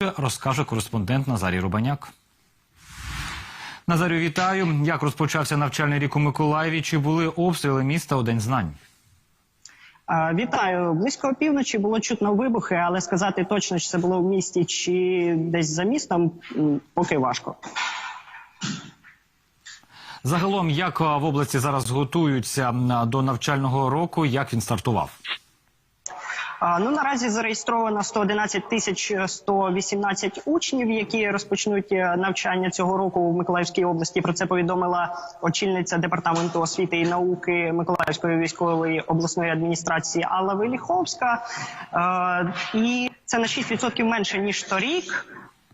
розкаже кореспондент Назарій Рубаняк. Назарю, вітаю. Як розпочався навчальний рік у Миколаєві? Чи були обстріли міста у День знань? Вітаю. Близько опівночі було чутно вибухи, але сказати точно, чи це було в місті чи десь за містом, поки важко. Загалом, як в області зараз готуються до навчального року, як він стартував? Ну наразі зареєстровано 111 тисяч 118 учнів, які розпочнуть е, навчання цього року в Миколаївській області. Про це повідомила очільниця департаменту освіти і науки Миколаївської військової обласної адміністрації Алла Веліховська. Е, І це на 6% менше ніж торік.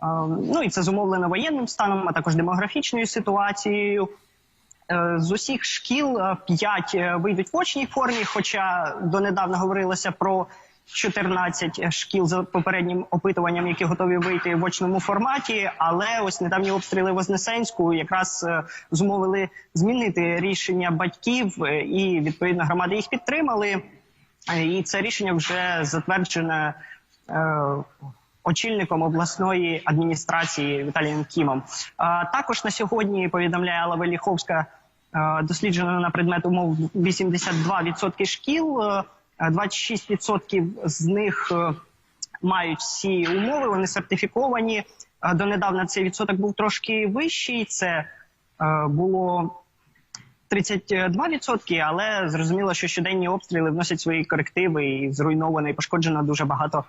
Е, Ну і це зумовлено воєнним станом, а також демографічною ситуацією. Е, З усіх шкіл 5 вийдуть в очній формі, хоча донедавна говорилося про 14 шкіл за попереднім опитуванням, які готові вийти в очному форматі. Але ось недавні обстріли Вознесенську якраз е, зумовили змінити рішення батьків, е, і відповідно громади їх підтримали. Е, І це рішення вже затверджене. Очільником обласної адміністрації Віталієм Кімом. Також на сьогодні повідомляє Алла Веліховська, досліджено на предмет умов 82% шкіл. Е, 26% з них е, мають всі умови, вони сертифіковані. Е, Донедавна цей відсоток був трошки вищий. Це е, було 32%, але зрозуміло, що щоденні обстріли вносять свої корективи і зруйновано і пошкоджено дуже багато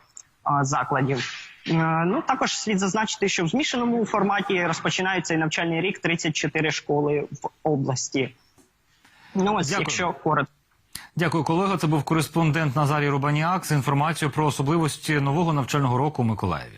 закладів. Е, Ну також слід зазначити, що в змішаному форматі розпочинається і навчальний рік 34 школи в області. Ну ось, Дякую. якщо коротко. Дякую, колего. Це був кореспондент Назарій Рубаніак з інформацією про особливості нового навчального року у Миколаєві.